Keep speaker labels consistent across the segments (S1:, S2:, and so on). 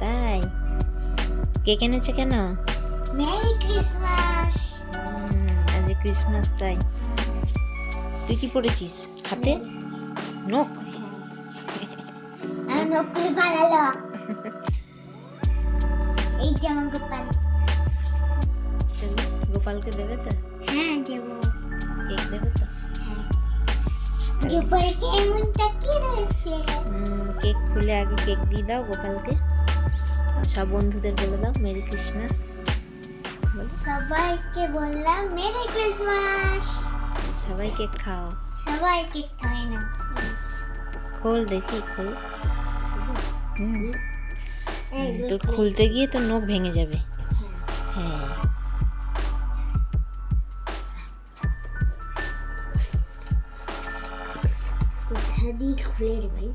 S1: তাই? কে কিনেছে কেন?
S2: মেরি ক্রিসমাস
S1: আজ ক্রিসমাস তাই। তুই কি পড়েছিস? হাতে? নখ?
S2: আমার গোপাল।
S1: গোপালকে দেবে তো?
S2: হ্যাঁ দেবো
S1: কেক দেবে তো
S2: হ্যাঁ গোপাল কেমনটা কি রয়েছে
S1: কেক খুলে আগে কেক দিয়ে দাও গোপালকে সব বন্ধুদের বলে দাও মেরি ক্রিসমাস বলো
S2: সবাইকে বললাম মেরি ক্রিসমাস
S1: সবাই কেক খাও
S2: সবাই কেক খায় না
S1: খোল দেখি খোল তোর খুলতে গিয়ে তো নখ ভেঙে যাবে। হ্যাঁ।
S2: দিয়ে খুলে রে ভাই।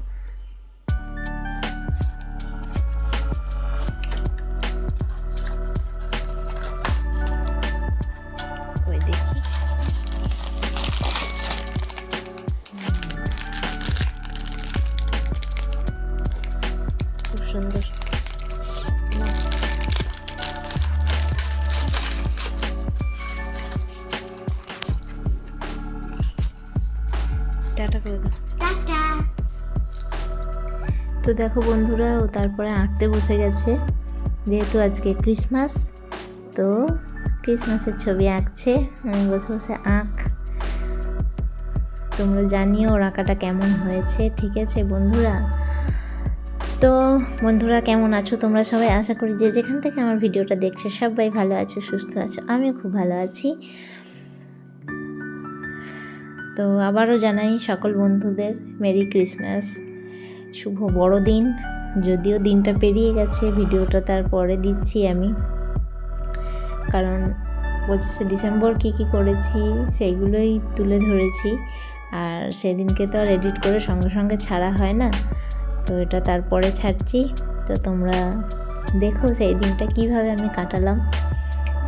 S1: সুন্দর। তো দেখো বন্ধুরা, ও তারপরে আঁকতে বসে গেছে। যেহেতু আজকে ক্রিসমাস, তো ক্রিসমাসের ছবি আঁকছে। আমি বসে বসে আঁক। তোমরা জানিও ওর আঁকাটা কেমন হয়েছে, ঠিক আছে বন্ধুরা? তো বন্ধুরা, কেমন আছো তোমরা সবাই? আশা করি যে যেখান থেকে আমার ভিডিওটা দেখছে সবাই ভালো আছো, সুস্থ আছো। আমিও খুব ভালো আছি। তো আবারও জানাই সকল বন্ধুদের, মেরি ক্রিসমাস। শুভ বড়দিন। যদিও দিনটা পেরিয়ে গেছে, ভিডিওটা তারপরে দিচ্ছি আমি। কারণ পঁচিশে ডিসেম্বর কী কী করেছি, সেইগুলোই তুলে ধরেছি। আর সেদিনকে তো আর এডিট করে সঙ্গে সঙ্গে ছাড়া হয় না। তো এটা তারপরে ছাড়ছি। তো তোমরা দেখো সেই দিনটা কীভাবে আমি কাটালাম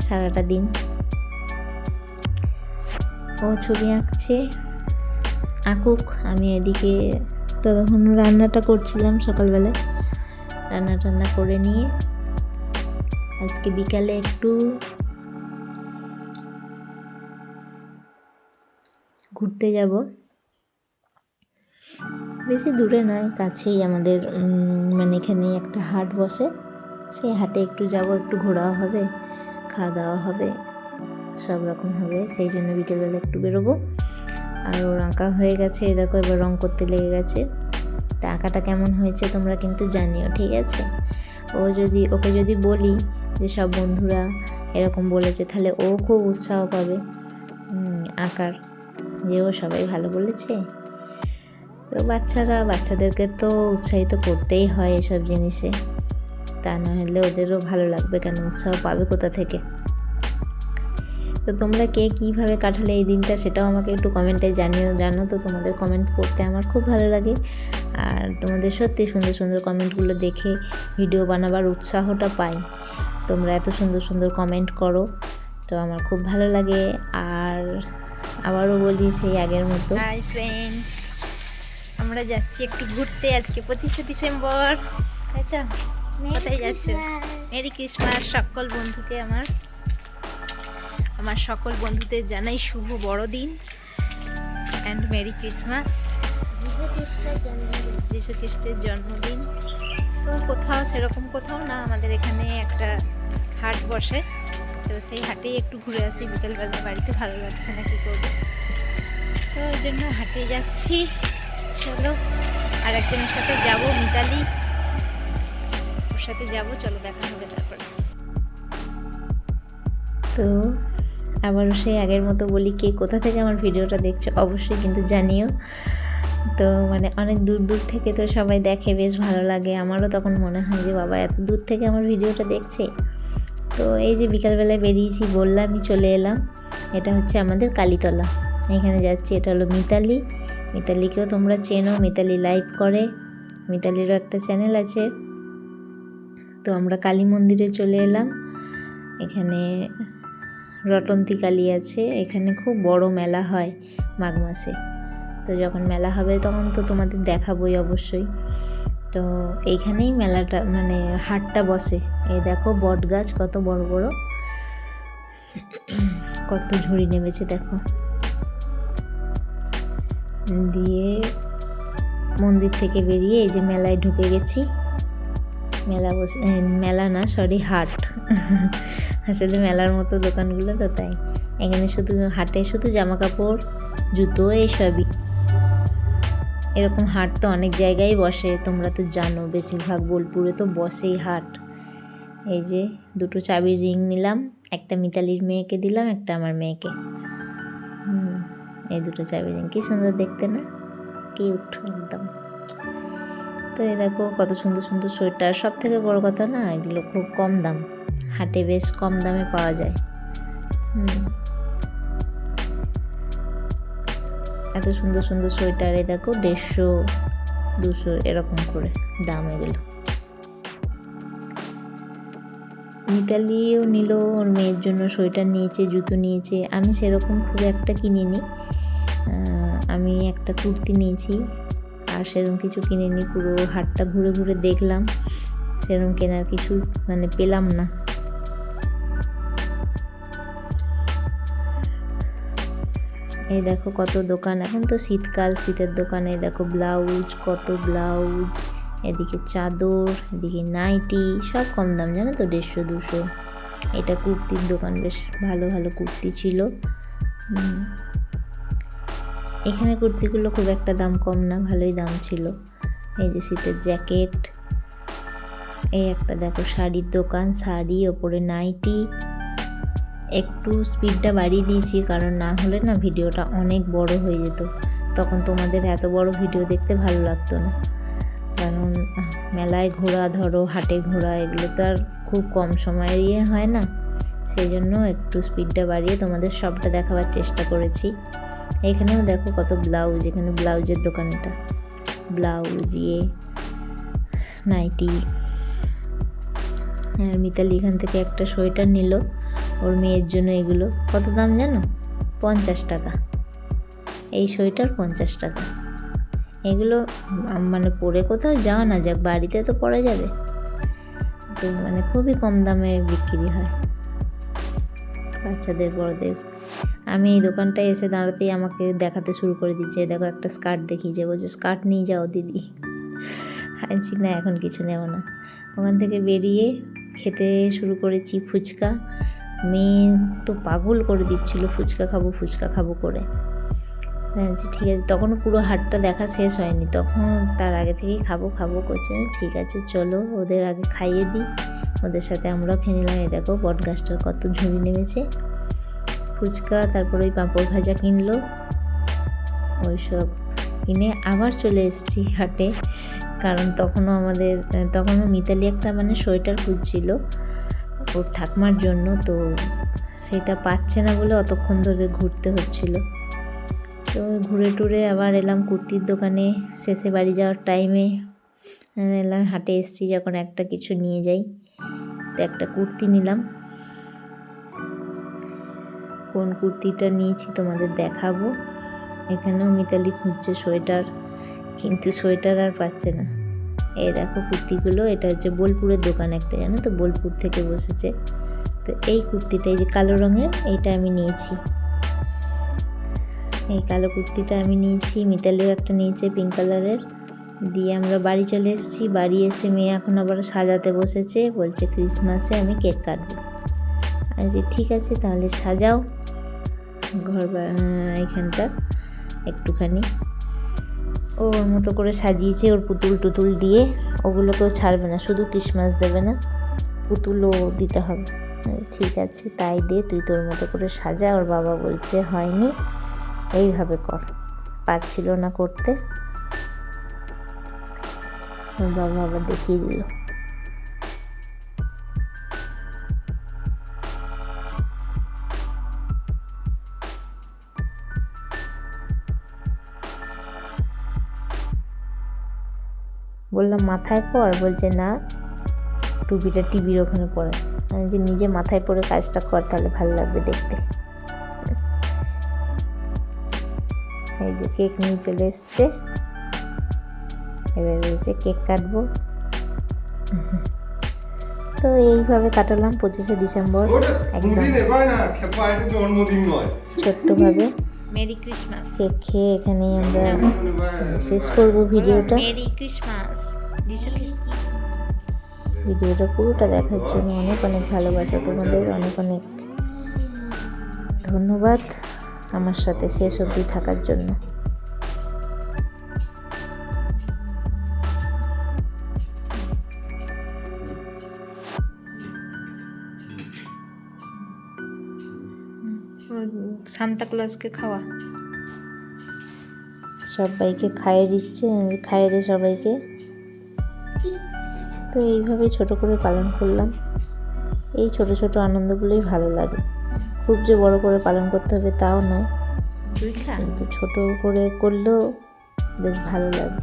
S1: সারাটা দিন। ও ছবি আঁকছে, আঁকুক, আমি এদিকে ততক্ষণ রান্নাটা করছিলাম সকালবেলায়। রান্না টান্না করে নিয়ে আজকে বিকালে একটু ঘুরতে যাব। বেশি দূরে নয়, কাছেই আমাদের মানে এখানে একটা হাট বসে। সেই হাটে একটু যাব, একটু ঘোরাও হবে, খাওয়া দাওয়া হবে, সব রকম হবে, সেই জন্য বিকেলবেলা একটু বেরোবো। আর ওর আঁকা হয়ে গেছে। এই দেখো, এবার রং করতে লেগে গেছে। তা আঁকাটা কেমন হয়েছে তোমরা কিন্তু জানিও, ঠিক আছে? ও যদি, ওকে যদি বলি যে সব বন্ধুরা এরকম বলেছে, তাহলে ও খুব উৎসাহ পাবে। আঁকার। যে ও সবাই ভালো বলেছে। তো বাচ্চারা, বাচ্চাদেরকে তো উৎসাহিত করতেই হয় এসব জিনিসে। তা নাহলে ওদেরও ভালো লাগবে কেন? উৎসাহ পাবে কোথা থেকে? তো তোমরা কে কীভাবে কাটালে এই দিনটা সেটাও আমাকে একটু কমেন্টে জানিও জানো তো তোমাদের কমেন্ট পড়তে আমার খুব ভালো লাগে। আর তোমাদের সত্যি সুন্দর সুন্দর কমেন্টগুলো দেখে ভিডিও বানাবার উৎসাহটা পাই। তোমরা এত সুন্দর সুন্দর কমেন্ট করো তো আমার খুব ভালো লাগে। আর আবারও বলি সেই আগের মতো। আমরা যাচ্ছি একটু ঘুরতে আজকে পঁচিশে ডিসেম্বর তাই তো? কোথায় যাচ্ছ? মেরি ক্রিসমাস সকল বন্ধুকে আমার। আমার সকল বন্ধুদের জানাই শুভ বড়দিন অ্যান্ড মেরি ক্রিসমাস
S2: যিশু খ্রিস্টের জন্মদিন।
S1: খ্রিস্টের জন্মদিন। তো কোথাও সেরকম কোথাও না আমাদের এখানে একটা হাট বসে। তো সেই হাটেই একটু ঘুরে আসি বিকেলবেলা বাড়িতে ভালো লাগছে না কি করব। তো ওই জন্য হাটে যাচ্ছি। চলো আর একজনের সাথে যাব মিতালি। ওর সাথে যাব চলো দেখা হবে তারপরে। তো আবারও সেই আগের মতো বলি কে কোথা থেকে আমার ভিডিওটা দেখছ, অবশ্যই কিন্তু জানিও। তো মানে অনেক দূর দূর থেকে তো সবাই দেখে, বেশ ভালো লাগে। আমারও তখন মনে হয় যে, বাবা এত দূর থেকে আমার ভিডিওটা দেখছে। তো এই যে বিকালবেলায় বেরিয়েছি, বললামই চলে এলাম। এটা হচ্ছে আমাদের কালীতলা। এখানে যাচ্ছি, এটা হলো মিতালি। মিতালিকেও তোমরা চেনো, মিতালি লাইভ করে। মিতালিরও একটা চ্যানেল আছে। তো আমরা কালী মন্দিরে চলে এলাম। এখানে রটন্তি কালী আছে, এখানে খুব বড় মেলা হয় মাঘ মাসে। তো যখন মেলা হবে তখন তো তোমাদের দেখাবই অবশ্যই। তো এইখানেই মেলাটা মানে হাটটা বসে। এই দেখো বট গাছ, কত বড় বড়। কত ঝুড়ি নেমেছে দেখো। দিয়ে মন্দির থেকে বেরিয়ে এই যে মেলায় ঢুকে গেছি। মেলা বসে মেলা না সরি হাট। আসলে মেলার মতো দোকানগুলো তো তাই। এখানে শুধু হাটে শুধু জামা কাপড় জুতো, এইসবই। এরকম হাট তো অনেক জায়গায় বসে, তোমরা তো জানো, বেশিরভাগ বোলপুরে তো বসেই হাট। এই যে দুটো চাবির রিং নিলাম, একটা মিতালির মেয়েকে দিলাম, একটা আমার মেয়েকে। এই দুটো চাবির রিং, কি সুন্দর দেখতে না? কিউট একদম। তো এই দেখো কত সুন্দর সুন্দর সোয়েটার। সব থেকে বড় কথা না, এগুলো খুব কম দাম। হাটে বেশ কম দামে পাওয়া যায়। এত সুন্দর সুন্দর সোয়েটার, এই দেখো দেড়শো, দুশো এরকম করে দাম এগুলো। মিতালিও নিল, ওর মেয়ের জন্য সোয়েটার নিয়েছে, জুতো নিয়েছে। আমি সেরকম খুব একটা কিনিনি। আমি একটা কুর্তি নিয়েছি। আর সেরকম কিছু কিনিনি, পুরো হাটটা ঘুরে ঘুরে দেখলাম। সেরকম কেনার কিছু মানে পেলাম না। এই দেখো কত দোকান, এখন তো শীতকাল, শীতের দোকানে দেখো ব্লাউজ, কত ব্লাউজ, এদিকে চাদর, এদিকে নাইটি, সব কম দাম, জানো তো দেড়শো, দুশো। এটা কুর্তির দোকান, বেশ ভালো ভালো কুর্তি ছিল। এখানে কুর্তিগুলো খুব একটা দাম কম না, ভালোই দাম ছিল। এই যে শীতের জ্যাকেট, এই একটা দেখো শাড়ির দোকান, শাড়ি, ওপরে নাইটি। একটু স্পিডটা বাড়িয়ে দিয়েছি, কারণ না হলে না ভিডিওটা অনেক বড় হয়ে যেত। তখন তোমাদের এত বড় ভিডিও দেখতে ভালো লাগতো না। কারণ মেলায় ঘোরা ধরো, হাটে ঘোরা, এগুলো তো আর খুব কম সময়ের ইয়ে হয় না। সেই জন্য একটু স্পিডটা বাড়িয়ে তোমাদের সবটা দেখাবার চেষ্টা করেছি। এখানেও দেখো কত ব্লাউজ, এখানে ব্লাউজের দোকান এটা ব্লাউজ ইয়ে নাইটি। আর মিতালি এখান থেকে একটা সোয়েটার নিল, ওর মেয়ের জন্য এগুলো। কত দাম জানো? পঞ্চাশ টাকা। এই সোয়েটার পঞ্চাশ টাকা। এগুলো মানে পরে কোথাও যাওয়া না যাক, বাড়িতে তো পরা যাবে। তো মানে খুবই কম দামে বিক্রি হয়। বাচ্চাদের, বড়দের। আমি এই দোকানটায় এসে দাঁড়াতেই আমাকে দেখাতে শুরু করে দিচ্ছে দেখো একটা স্কার্ট দেখিয়েছে বলছে, স্কার্ট নিয়ে যাও দিদি। আনছি না, এখন কিছু নেব না। ওখান থেকে বেরিয়ে খেতে শুরু করেছি ফুচকা। মেয়ে তো পাগল করে দিচ্ছিল, ফুচকা খাব ফুচকা খাব করে। ঠিক আছে। তখনও পুরো হাটটা দেখা শেষ হয়নি। তখন তার আগে থেকেই খাব খাব, করছে। ঠিক আছে, চলো ওদের আগে খাইয়ে দিই। ওদের সাথে আমরাও খেয়ে নিলাম। এই দেখো বট গাছটার কত ঝুড়ি নেমেছে। ফুচকা, তারপর ওই পাঁপড় ভাজা কিনলো। ওইসব কিনে আবার চলে এসেছি হাটে। কারণ তখনও আমাদের, তখনও মিতালি একটা মানে সোয়েটার খুঁজছিল ওর ঠাকমার জন্য। তো সেটা পাচ্ছে না বলে অতক্ষণ ধরে ঘুরতে হচ্ছিল। তো ঘুরে টুরে আবার এলাম কুর্তির দোকানে। শেষে বাড়ি যাওয়ার টাইমে এলাম হাটে এসেছি যখন একটা কিছু নিয়ে যাই। তো একটা কুর্তি নিলাম। কোন কুর্তিটা নিয়েছি তোমাদের দেখাবো। এখানেও মিতালি খুঁজছে সোয়েটার, কিন্তু সোয়েটার আর পাচ্ছে না। এই দেখো কুর্তিগুলো, এটা হচ্ছে বোলপুরের দোকান একটা, জানো তো? বোলপুর থেকে বসেছে। তো এই কুর্তিটা, এই যে কালো রঙের, এইটা আমি নিয়েছি। এই কালো কুর্তিটা আমি নিয়েছি, মিতালিও একটা নিয়েছে পিঙ্ক কালারের দিয়ে আমরা বাড়ি চলে এসেছি। বাড়ি এসে মেয়ে এখন আবার সাজাতে বসেছে, বলছে ক্রিসমাসে আমি কেক কাটবো। যে ঠিক আছে, তাহলে সাজাও। ঘর এখানটা একটুখানি। ওর মতো করে সাজিয়েছে ওর পুতুল টুতুল দিয়ে। ওগুলো ওগুলোকেও ছাড়বে না, শুধু ক্রিসমাস দেবে না, পুতুলও দিতে হবে। ঠিক আছে, তাই দে, তুই তোর মতো করে সাজা। ওর বাবা বলছে, হয়নি। এইভাবে কর। পারছিল না করতে। বাবা আবার দেখিয়ে দিল। বললাম, মাথায় পর বলছে, না, টুপিটা টিভির ওখানে পড়ে। যে নিজে মাথায় পরে কাজটা কর, তাহলে ভালো লাগবে দেখতে। এই যে কেক নিয়ে চলে এসছে। এবার বলছে কেক কাটবো। তো এইভাবে কাটালাম পঁচিশে ডিসেম্বর। একদম ছোট্টভাবে
S3: মেরি ক্রিসমাস।
S1: কেক খেয়ে এখানেই আমরা
S4: এবার
S1: শেষ করব ভিডিওটা।
S3: Merry Christmas.
S1: ভিডিওটা পুরোটা দেখার জন্য অনেক অনেক ভালোবাসা তোমাদের অনেক অনেক ধন্যবাদ। আমার সাথে শেষ অবধি থাকার জন্য।
S3: খাওয়া।
S1: সবাইকে খাইয়ে দিচ্ছে খাইয়ে দে সবাইকে। তো এইভাবে ছোট করে পালন করলাম। এই ছোট ছোট আনন্দগুলোই ভালো লাগে। খুব যে বড় করে পালন করতে হবে তাও নয়। কিন্তু ছোট করে করলেও বেশ ভালো লাগে।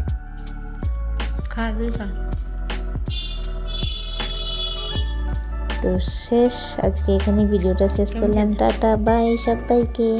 S1: তো শেষ আজকে এখানে ভিডিওটা শেষ করলাম। টাটা বাই সবাইকে।